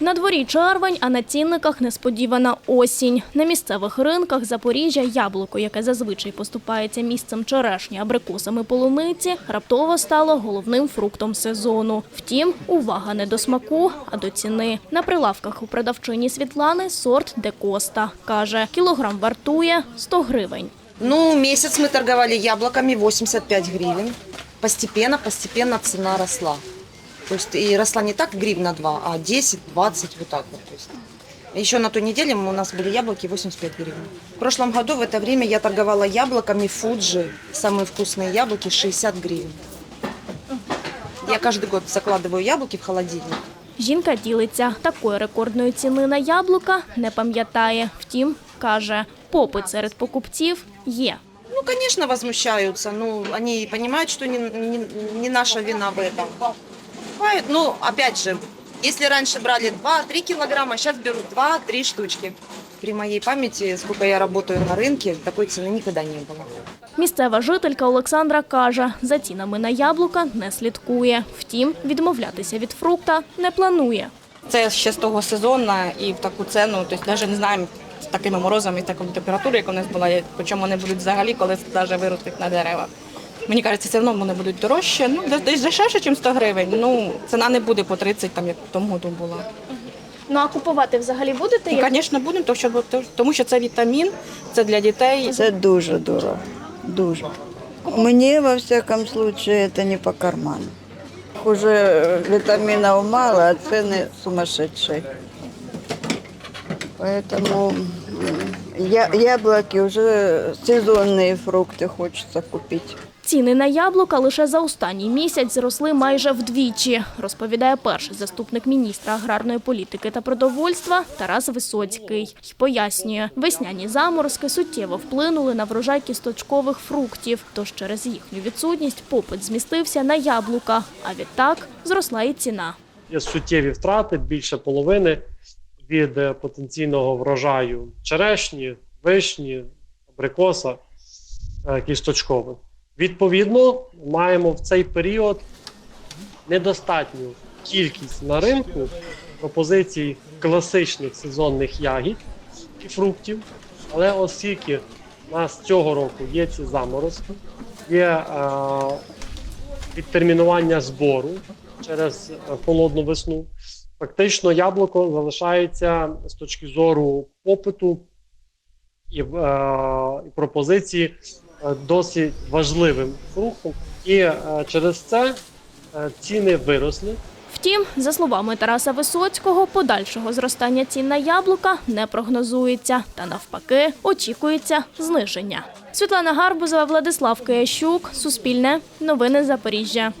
На дворі червень, а на цінниках несподівана осінь. На місцевих ринках Запоріжжя яблуко, яке зазвичай поступається місцем черешні, абрикосами полуниці, раптово стало головним фруктом сезону. Втім, увага не до смаку, а до ціни. На прилавках у продавчині Світлани сорт де Коста. Каже, кілограм вартує 100 гривень. Ну, месяц мы торговали яблоками 85 гривен. Постепенно, постепенно цена росла. То есть и росла не так гривна 2, а 10, 20, вот так вот. То есть. Еще на той неделе у нас были яблоки 85 гривен. В прошлом году в это время я торговала яблоками Фуджи. Самые вкусные яблоки 60 гривен. Я каждый год закладываю яблоки в холодильник. Жінка ділиться, такої рекордної ціни на яблука не пам'ятає. Втім, каже, попит серед покупців є. Ну, конечно, возмущаются. Ну, они понимают, что не, не, не наша вина в этом. Бывает, ну, опять же, если раньше брали 2-3 килограмма, сейчас берут 2-3 штучки. При моей памяти, сколько я работаю на рынке, такой цены никогда не было. Місцева жителька Олександра каже, за цінами на яблука не слідкує. Втім, відмовлятися від фрукта не планує. Це ще з того сезону і в таку ціну, тобто навіть не знаємо з такими морозами і такою температурою, як у нас була, по чому вони будуть взагалі, коли навіть виростуть на дерева. Мені кажеться, все одно вони будуть дорожче, ну десь- дешевше, ніж 100 гривень. Ну ціна не буде по 30, там як в тому году була. Ну а купувати взагалі будете? Ну, звісно, будемо, тому що, тому що це вітамін, це для дітей. Це дуже дорого. Дуже. Мені, во всякому случае, це не по карману. Уже витаминов мало, а цены сумасшедшие. Поэтому я, яблоки уже сезонные фрукты хочется купить. Ціни на яблука лише за останній місяць зросли майже вдвічі, розповідає перший заступник міністра аграрної політики та продовольства Тарас Висоцький. І пояснює, весняні заморозки суттєво вплинули на врожай кісточкових фруктів, тож через їхню відсутність попит змістився на яблука, а відтак зросла і ціна. є суттєві втрати більше половини від потенційного врожаю черешні, вишні, абрикоса е, кісточкових. Відповідно, маємо в цей період недостатню кількість на ринку пропозицій класичних сезонних ягід і фруктів. Але оскільки у нас цього року є ці заморозки, є е, відтермінування збору через холодну весну. Фактично, яблуко залишається з точки зору попиту і, е, і пропозиції е, досить важливим фруктом. І е, через це е, ціни виросли. Втім, за словами Тараса Висоцького, подальшого зростання цін на яблука не прогнозується, та навпаки очікується зниження. Світлана Гарбузова, Владислав Киящук, Суспільне, Новини Запоріжжя.